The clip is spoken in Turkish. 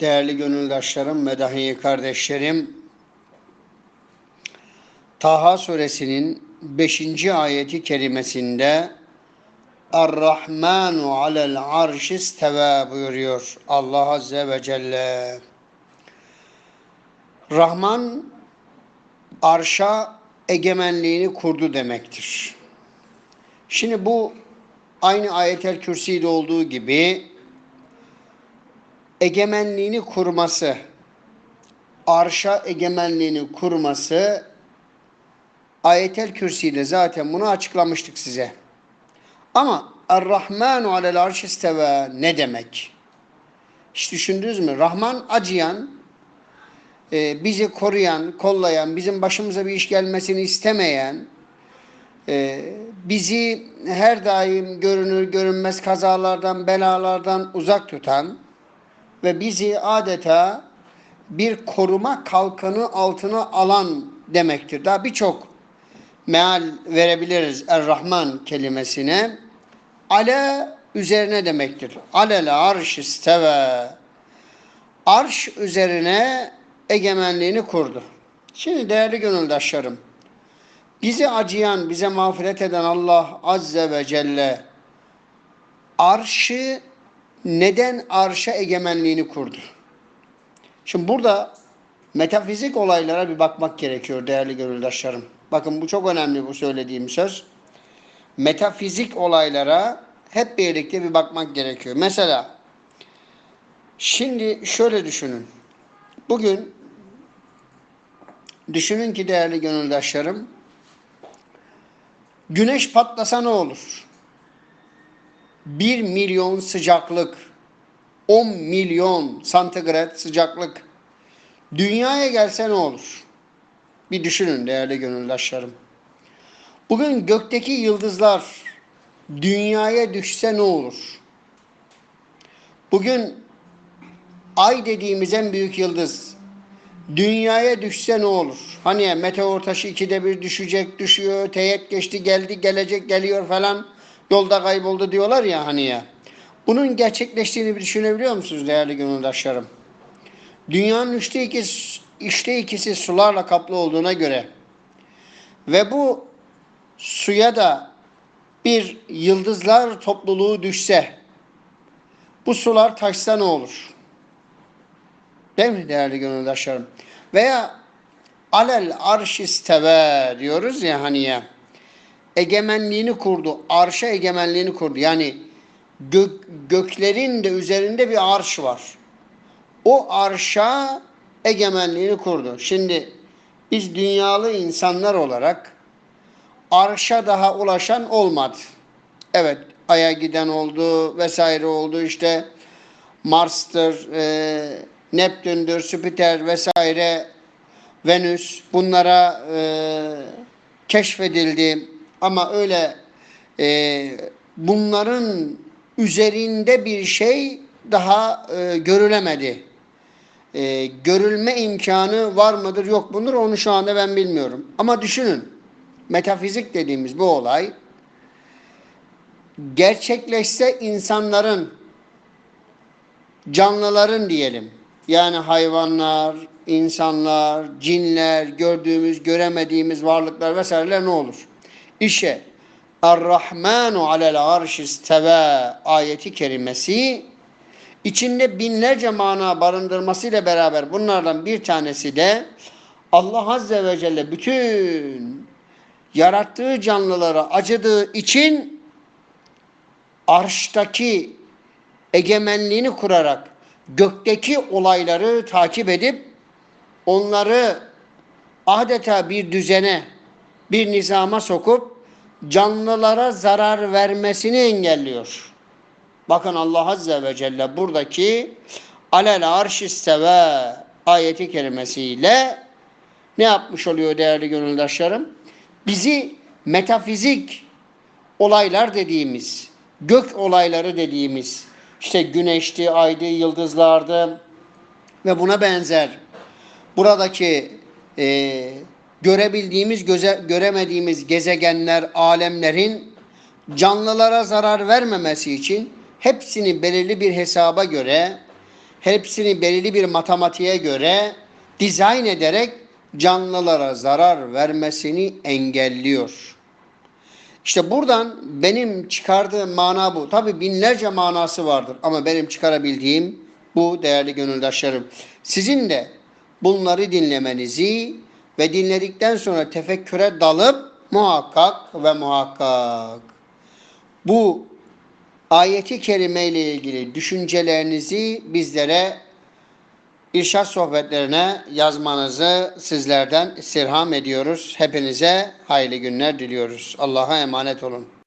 Değerli gönüldaşlarım ve dahi kardeşlerim, Taha suresinin 5. ayeti kerimesinde Er-Rahmanu alel arş isteve buyuruyor Allah Azze ve Celle. Rahman arşa egemenliğini kurdu demektir. Şimdi bu aynı ayetel kürsüde olduğu gibi egemenliğini kurması, arşa egemenliğini kurması ayetel kürsüyle zaten bunu açıklamıştık size. Ama Er-Rahmanu alel arş ne demek? Hiç düşündünüz mü? Rahman acıyan, e, bizi koruyan, kollayan, bizim başımıza bir iş gelmesini istemeyen, e, bizi her daim görünür görünmez kazalardan, belalardan uzak tutan ve bizi adeta bir koruma kalkanı altına alan demektir. Daha birçok meal verebiliriz Er-Rahman kelimesine. Ale üzerine demektir. Alele arş isteve. Arş üzerine egemenliğini kurdu. Şimdi değerli gönüldaşlarım, bizi acıyan, bize mağfiret eden Allah Azze ve Celle arşı neden arşa egemenliğini kurdu? Şimdi burada metafizik olaylara bir bakmak gerekiyor değerli gönüldaşlarım. Bakın bu çok önemli bu söylediğim söz. Metafizik olaylara hep birlikte bir bakmak gerekiyor. Mesela şimdi şöyle düşünün. Bugün düşünün ki değerli gönüldaşlarım güneş patlasa ne olur? 1 milyon sıcaklık 10 milyon santigrat sıcaklık dünyaya gelse ne olur? Bir düşünün değerli gönüldaşlarım. Bugün gökteki yıldızlar dünyaya düşse ne olur? Bugün ay dediğimiz en büyük yıldız dünyaya düşse ne olur? Hani meteor taşı ikide bir düşecek, düşüyor, teyit geçti, geldi, gelecek, geliyor falan yolda kayboldu diyorlar ya hani ya. Bunun gerçekleştiğini bir düşünebiliyor musunuz değerli gönüldaşlarım? Dünyanın üçte ikisi, üçte ikisi sularla kaplı olduğuna göre ve bu suya da bir yıldızlar topluluğu düşse bu sular taşsa ne olur? Değil mi değerli gönüldaşlarım? Veya alel arş isteve diyoruz ya hani ya. Egemenliğini kurdu. Arşa egemenliğini kurdu. Yani gök, göklerin de üzerinde bir arş var. O arşa egemenliğini kurdu. Şimdi biz dünyalı insanlar olarak arşa daha ulaşan olmadı. Evet Ay'a giden oldu vesaire oldu işte Mars'tır, e, Neptün'dür, Jüpiter vesaire Venüs bunlara e, keşfedildi ama öyle e, bunların üzerinde bir şey daha e, görülemedi. E, görülme imkanı var mıdır yok mudur onu şu anda ben bilmiyorum. Ama düşünün metafizik dediğimiz bu olay gerçekleşse insanların canlıların diyelim yani hayvanlar, insanlar, cinler, gördüğümüz, göremediğimiz varlıklar vesaireler ne olur? İşte Er-Rahmanu alel arş isteve ayeti kerimesi içinde binlerce mana barındırmasıyla beraber bunlardan bir tanesi de Allah Azze ve Celle bütün yarattığı canlılara acıdığı için arştaki egemenliğini kurarak gökteki olayları takip edip onları adeta bir düzene, bir nizama sokup canlılara zarar vermesini engelliyor. Bakın Allah Azze ve Celle buradaki alel arş isteve ayeti kelimesiyle ne yapmış oluyor değerli gönüldaşlarım? Bizi metafizik olaylar dediğimiz, gök olayları dediğimiz, işte güneşti, aydı, yıldızlardı ve buna benzer buradaki e, görebildiğimiz, göze, göremediğimiz gezegenler, alemlerin canlılara zarar vermemesi için hepsini belirli bir hesaba göre hepsini belirli bir matematiğe göre dizayn ederek canlılara zarar vermesini engelliyor. İşte buradan benim çıkardığım mana bu. Tabi binlerce manası vardır ama benim çıkarabildiğim bu değerli gönüldaşlarım. Sizin de bunları dinlemenizi ve dinledikten sonra tefekküre dalıp muhakkak ve muhakkak bu ayeti kerime ile ilgili düşüncelerinizi bizlere irşad sohbetlerine yazmanızı sizlerden istirham ediyoruz. Hepinize hayırlı günler diliyoruz. Allah'a emanet olun.